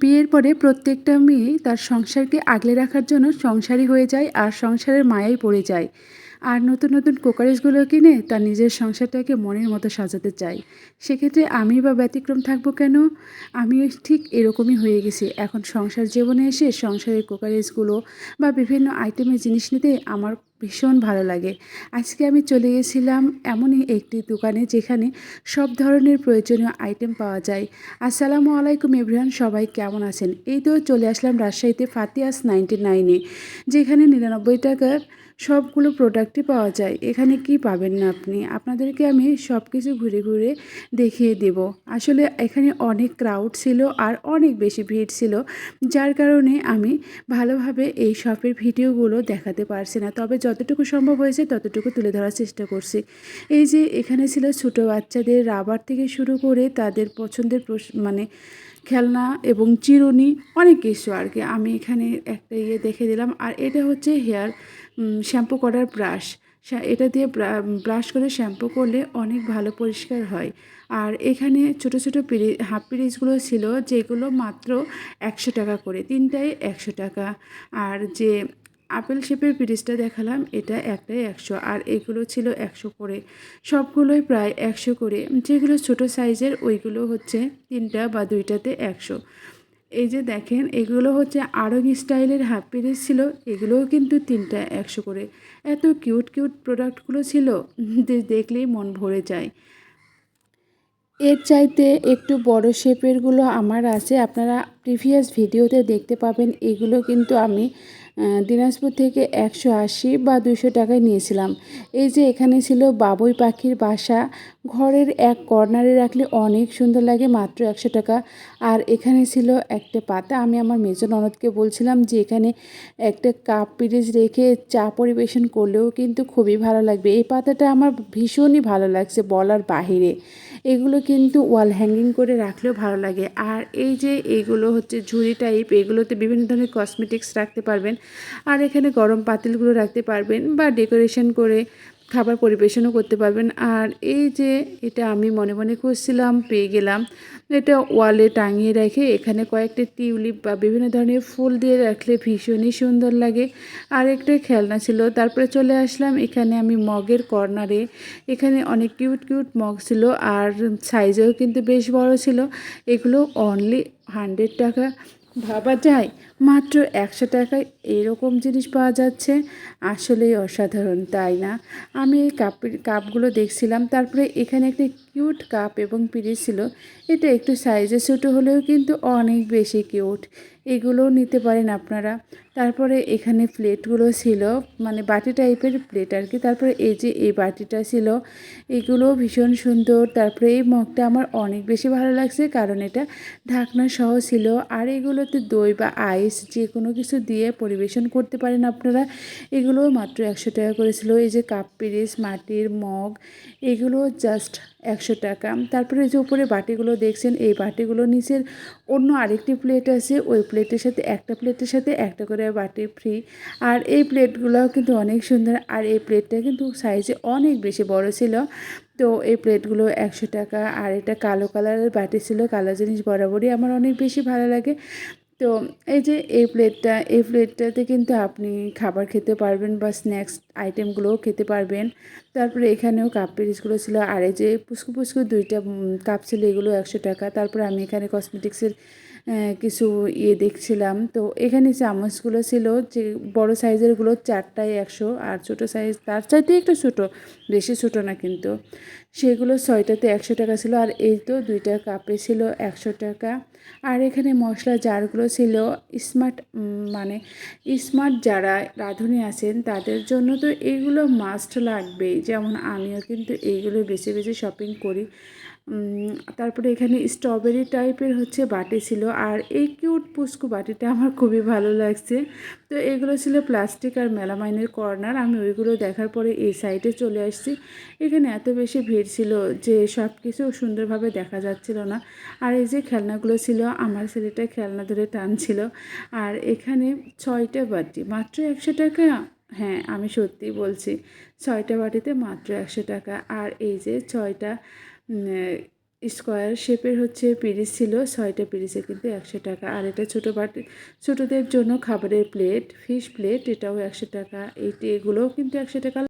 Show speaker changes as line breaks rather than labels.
বিয়ের পরে প্রত্যেকটা মেয়ে তার সংসারকে আগলে রাখার জন্য সংসারী হয়ে যায় আর সংসারের মায়াই পড়ে যায়। আর নতুন নতুন কোকারিজগুলো কিনে তার নিজের সংসারটাকে মনের মতো সাজাতে চায়। সেক্ষেত্রে আমি বা ব্যতিক্রম থাকব কেন? আমি ঠিক এরকমই হয়ে গেছি। এখন সংসার জীবনে এসে সংসারের কোকারিজগুলো বা বিভিন্ন আইটেমের জিনিস নিতে আমার ভীষণ ভালো লাগে। আজকে আমি চলে গেছিলাম এমনই একটি দোকানে যেখানে সব ধরনের প্রয়োজনীয় আইটেম পাওয়া যায়। আসসালামু আলাইকুম এভরিওয়ান সবাই কেমন আছেন? এই তো চলে আসলাম রাজশাহীতে ফাতিয়াস নাইনটি নাইনে যেখানে নিরানব্বই টাকার সবগুলো প্রোডাক্টই পাওয়া যায়। এখানে কি পাবেন না আপনি? আপনাদেরকে আমি সব কিছু ঘুরে ঘুরে দেখিয়ে দেব। আসলে এখানে অনেক ক্রাউড ছিল আর অনেক বেশি ভিড় ছিল, যার কারণে আমি ভালোভাবে এই শপের ভিডিওগুলো দেখাতে পারছি না। তবে যতটুকু সম্ভব হয়েছে ততটুকু তুলে ধরার চেষ্টা করছি। এই যে এখানে ছিল ছোটো বাচ্চাদের রাবার থেকে শুরু করে তাদের পছন্দের মানে খেলনা এবং চিরুনি, অনেক কিছু আর কি। আমি এখানে একটা ইয়ে দেখে দিলাম। আর এটা হচ্ছে হেয়ার শ্যাম্পু করার ব্রাশ। এটা দিয়ে ব্রাশ করে শ্যাম্পু করলে অনেক ভালো পরিষ্কার হয়। আর এখানে ছোট ছোট পিরি, হাফ পিরিজগুলো ছিল যেগুলো মাত্র একশো টাকা করে তিনটাই একশো টাকা। আর যে আপেল শেপের পিরিজটা দেখালাম, এটা একটাই একশো, আর এগুলো ছিল একশো করে। সবগুলোই প্রায় একশো করে। যেগুলো ছোট সাইজের, ওইগুলো হচ্ছে তিনটা বা দুইটাতে একশো। এই যে দেখেন, এগুলো হচ্ছে আরং স্টাইলের হাফ পিরিজ ছিল, এগুলোও কিন্তু তিনটা একশো করে। এত কিউট কিউট প্রোডাক্টগুলো ছিল দেখলেই মন ভরে যায়। এর চাইতে একটু বড় শেপেরগুলো আমার আছে, আপনারা প্রিভিয়াস ভিডিওতে দেখতে পাবেন। এগুলো কিন্তু আমি দিনাজপুর থেকে একশো আশি বা দুশো টাকায় নিয়েছিলাম। এই যে এখানে ছিল বাবুই পাখির বাসা, ঘরের এক কর্নারে রাখলে অনেক সুন্দর লাগে, মাত্র একশো টাকা। আর এখানে ছিল একটা পাতা, আমি আমার মেজর ননদকে বলছিলাম যে এখানে একটা কাপ পিরিজ রেখে চা পরিবেশন করলেও কিন্তু খুবই ভালো লাগবে। এই পাতাটা আমার ভীষণই ভালো লাগছে বলার বাহিরে। এগুলো কিন্তু ওয়াল হ্যাঙ্গিং করে রাখলেও ভালো লাগে। আর এই যে এইগুলো হচ্ছে ঝুড়ি টাইপ, এগুলোতে বিভিন্ন ধরনের কসমেটিক্স রাখতে পারবেন। আর এখানে গরম পাতিলগুলো রাখতে পারবেন বা ডেকোরেশন করে খাবার পরিবেশনও করতে পারবেন। আর এই যে এটা আমি মনে মনে খুঁজছিলাম, পেয়ে গেলাম। এটা ওয়ালে টাঙিয়ে রেখে এখানে কয়েকটা টিউলিপ বা বিভিন্ন ধরনের ফুল দিয়ে রাখলে ভীষণই সুন্দর লাগে। আর একটা খেলনা ছিল, তারপরে চলে আসলাম এখানে আমি মগের কর্নারে। এখানে অনেক কিউট কিউট মগ ছিল আর সাইজেও কিন্তু বেশ বড় ছিল। এগুলো অনলি হান্ড্রেড টাকা। ভাবা যায়। মাত্র একশো টাকায় এরকম জিনিস পাওয়া যাচ্ছে। আসলেই অসাধারণ, তাই না? আমি এই কাপের, কাপগুলো দেখছিলাম, তারপরে এখানে একটি কিউট কাপ এবং পিড়ে ছিল। এটা একটু সাইজে ছোটো হলেও কিন্তু অনেক বেশি কিউট। এগুলোও নিতে পারেন আপনারা। তারপরে এখানে প্লেটগুলো ছিল মানে বাটি টাইপের প্লেট আর কি। তারপরে এই যে এই বাটিটা ছিল এগুলো ভীষণ সুন্দর। তারপরে এই মগটা আমার অনেক বেশি ভালো লাগছে, কারণ এটা ঢাকনা সহ ছিল। আর এগুলোতে দই বা আইস যে কোনো কিছু দিয়ে পরিবেশন করতে পারেন আপনারা। এগুলো মাত্র একশো টাকা করেছিল। এই যে কাপ পিরিস মাটির মগ, এগুলো জাস্ট একশো টাকা। তারপরে যে উপরে বাটিগুলো দেখছেন, এই বাটিগুলো নিচের অন্য আরেকটি প্লেট আছে, ওই প্লেটের সাথে একটা প্লেটের সাথে একটা করে বাটি ফ্রি আর এই প্লেটগুলোও কিন্তু অনেক সুন্দর, আর এই প্লেটটা কিন্তু সাইজে অনেক বেশি বড় ছিল। তো এই প্লেটগুলো একশো টাকা, আর এটা কালো কালারের বাটি ছিল, কালো জিনিস বরাবরই আমার অনেক বেশি ভালো লাগে। তো এই যে এই প্লেটটা, এই প্লেটটাতে কিন্তু আপনি খাবার খেতে পারবেন বা স্ন্যাক্স আইটেমগুলোও খেতে পারবেন। তারপরে এখানেও কাপ পিরিচগুলো ছিল। আর এই যে পুস্কু পুস্কু দুইটা কাপ ছিল, এগুলো একশো টাকা। তারপরে আমি এখানে কসমেটিক্সের কিছু ইয়ে দেখছিলাম। তো এখানে চামচগুলো ছিল, যে বড় সাইজেরগুলো চারটায় একশো, আর ছোটো সাইজ তার চাইতে একটু ছোটো, বেশি ছোটো না কিন্তু। সেগুলো ছয়টাতে একশো টাকা ছিল, আর এই তো দুইটা কাপে ছিল একশো টাকা। আর এখানে মশলা জারগুলো ছিল স্মার্ট মানে স্মার্ট যারা রাঁধুনি আছেন, তাদের জন্য তো এগুলো মাস্ট লাগবেই। যেমন আমিও কিন্তু এইগুলো বেছে বেছে শপিং করি। তারপরে এখানে স্ট্রবেরি টাইপের হচ্ছে বাটি ছিল। আর এই কিউট পুস্কু বাটিটা আমার খুবই ভালো লাগছে। তো এগুলো ছিল প্লাস্টিক আর মেলামাইনের কর্নার আমি ওইগুলো দেখার পরে এই সাইডে চলে আসছি। এখানে এত বেশি ভিড় ছিল যে সব কিছু সুন্দরভাবে দেখা যাচ্ছিল না। আর এই যে খেলনাগুলো ছিল, আমার ছেলেটা খেলনা ধরে টানছিল। আর এখানে ছয়টা বাটি, মাত্র একশো টাকা? হ্যাঁ আমি সত্যি বলছি। ছয়টা বাটিতে মাত্র একশো টাকা। আর এই যে ছয়টা স্কোয়ার শেপের হচ্ছে পিরিস ছিল, ছয়টা পিরিসে কিন্তু একশো টাকা। আর এটা ছোটো বাটি, ছোটোদের জন্য খাবারের প্লেট ফিশ প্লেট এটাও একশো টাকা। এইটি এগুলোও কিন্তু একশো টাকা